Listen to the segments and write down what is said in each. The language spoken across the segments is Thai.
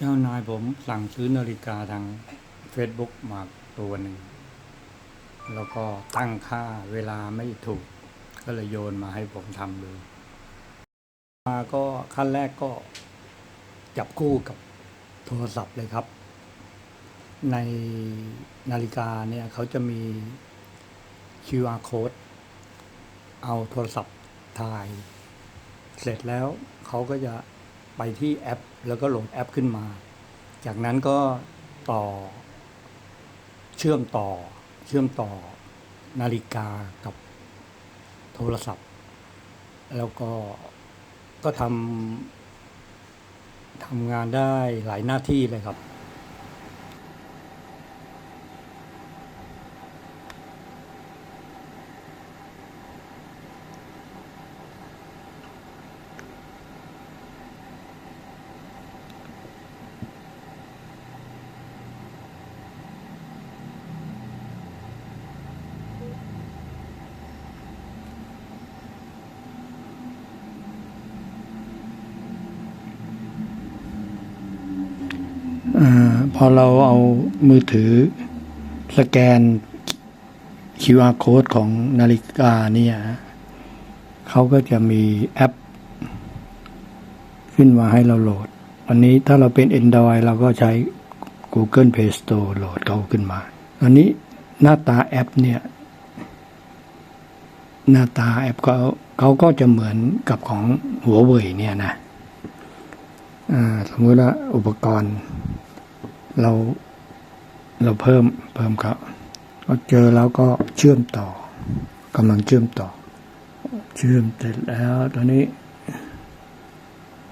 เจ้านายผมสั่งซื้อนาฬิกาทาง Facebook มาตัวหนึ่ง แล้วก็ตั้งค่าเวลาไม่ถูก ก็เลยโยนมาให้ผมทำดูมาก็ขั้นแรกก็จับคู่กับโทรศัพท์เลยครับ ในนาฬิกาเนี่ยเขาจะมี QR code เอาโทรศัพท์ถ่าย เสร็จแล้วเขาก็จะ ไปที่แอป แล้วก็โหลดแอปขึ้นมา จากนั้นก็ต่อ เชื่อมต่อ เชื่อมต่อนาฬิกากับโทรศัพท์ แล้วก็ก็ทำทำงานได้หลายหน้าที่เลยครับ อพอเราเอามือถือสแกน QR code ของนาฬิกาเนี่ยเขาก็จะมีแอป ขึ้นมาให้เราโหลดวันนี้ถ้าเราเป็น Android เราก็ใช้ Google Play Store โหลดเขาขึ้นมา อันนี้หน้าตาแอปเนี่ย หน้าตาแอปเขาเขาก็จะเหมือนกับของหัวเว่ยเนี่ยนะ อ่า สมมติว่าอุปกรณ์ เราเราเพิ่มเพิ่มครับก็เจอแล้วก็เชื่อมต่อกำลังเชื่อมต่อ เชื่อมเสร็จแล้วตอนนี้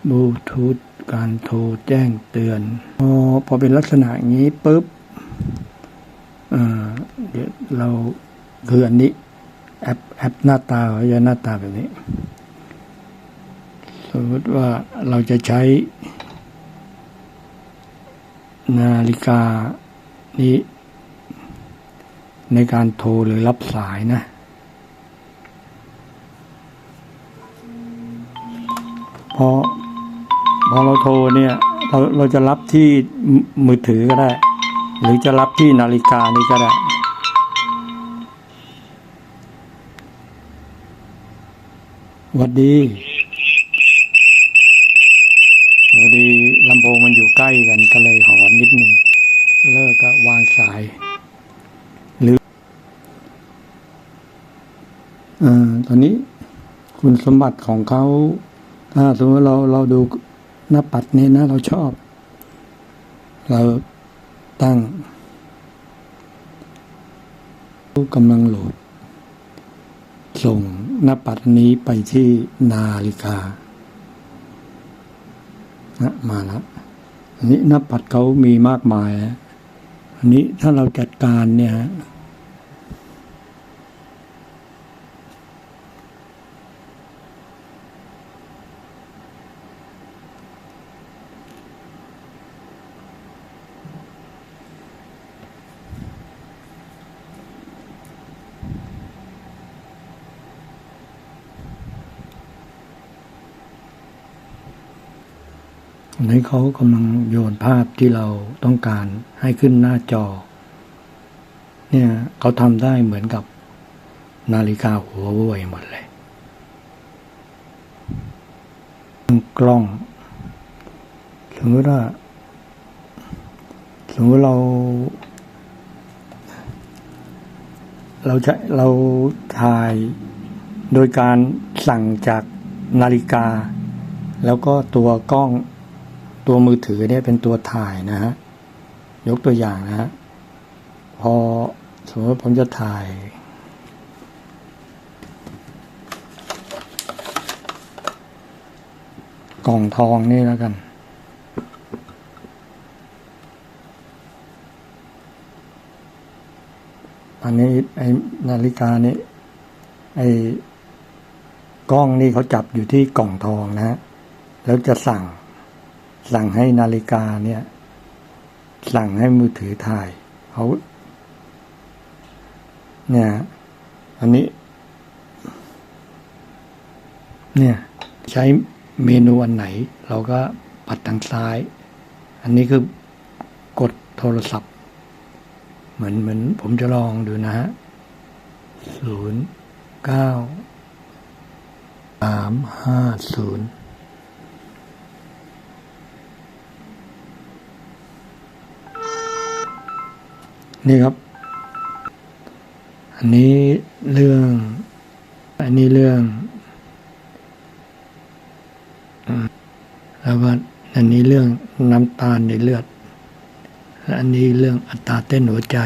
บลูทูธการโทรแจ้งเตือน พอพอเป็นลักษณะอย่างนี้ปุ๊บเดี๋ยวเราคืออันนี้ แอปแอปหน้าตาเขาจะหน้าตาแบบนี้ สมมติว่าเราจะใช้ นาฬิกานี้ในการโทรหรือรับสายนะ พอพอเราโทรเนี่ย เราเราจะรับที่มือถือก็ได้ หรือจะรับที่นาฬิกานี้ก็ได้หวัดดีพอดี พงมันอยู่ใกล้กันก็เลยหอนนิดนึง เลิกก็วางสาย หรืออตอนนี้คุณสมบัติของเขาถ้าสมมติเราเราดูหน้าปัดนี้นะ เราชอบ เราตั้งกำลังโหลด ส่งหน้าปัดนี้ไปที่นาฬิกา นะมาแล้วอันนี้นับปัดเขามีมากมายนะอันนี้ถ้าเราจัดการเนี่ย ฮะอันนี้เขากำลังโยนภาพที่เราต้องการให้ขึ้นหน้าจอ เนี่ยเขาทำได้เหมือนกับนาฬิกาหัวเว่ยหมดเลยกล้องสมมติว่าสมมติเรา เราจะเราถ่ายโดยการสั่งจากนาฬิกา แล้วก็ตัวกล้อง ตัวมือถือเนี่ยเป็นตัวถ่ายนะฮะยกตัวอย่างนะฮะพอสมมติผมจะถ่าย กล่องทองนี่แล้วกันอันนี้ไอ้นาฬิกานี่ไอ้กล้องนี่เขาจับอยู่ที่กล่องทองนะฮะแล้วจะสั่ง สั่งให้นาฬิกาเนี่ย สั่งให้มือถือถ่ายเขาเนี่ย อันนี้ เนี่ย ใช้เมนูอันไหน เราก็ปัดทางซ้าย อันนี้คือกดโทรศัพท์ เหมือนเหมือนผมจะลองดูนะฮะศูนย์เก้าสามห้าศูนย์ นี่ครับ อันนี้เรื่อง อันนี้เรื่องอแล้วก็อันนี้เรื่องน้ำตาลในเลือด และอันนี้เรื่องอัตราเต้นหัวใจ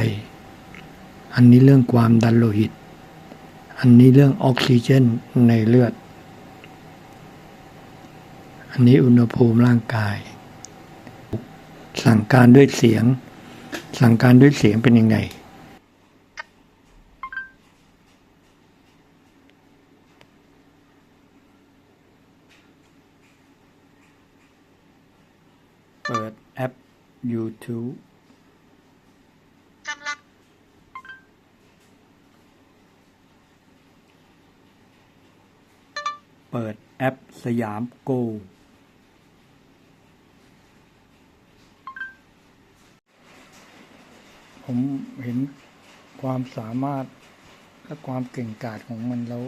อันนี้เรื่องความดันโลหิต อันนี้เรื่องออกซิเจนในเลือด อันนี้อุณหภูมิร่างกาย สั่งการด้วยเสียง สั่งการด้วยเสียงเป็นยังไง เปิดแอป YouTube กำลังเปิดแอปสยามโก ผมเห็นความสามารถและความเก่งกาจของมันแล้ว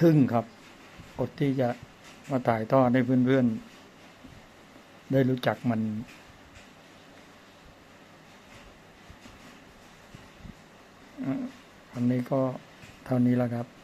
ทึ่งครับอดที่จะมาถ่ายทอดให้เพื่อนๆ ได้รู้จักมันอันนี้ก็เท่านี้แล้วครับ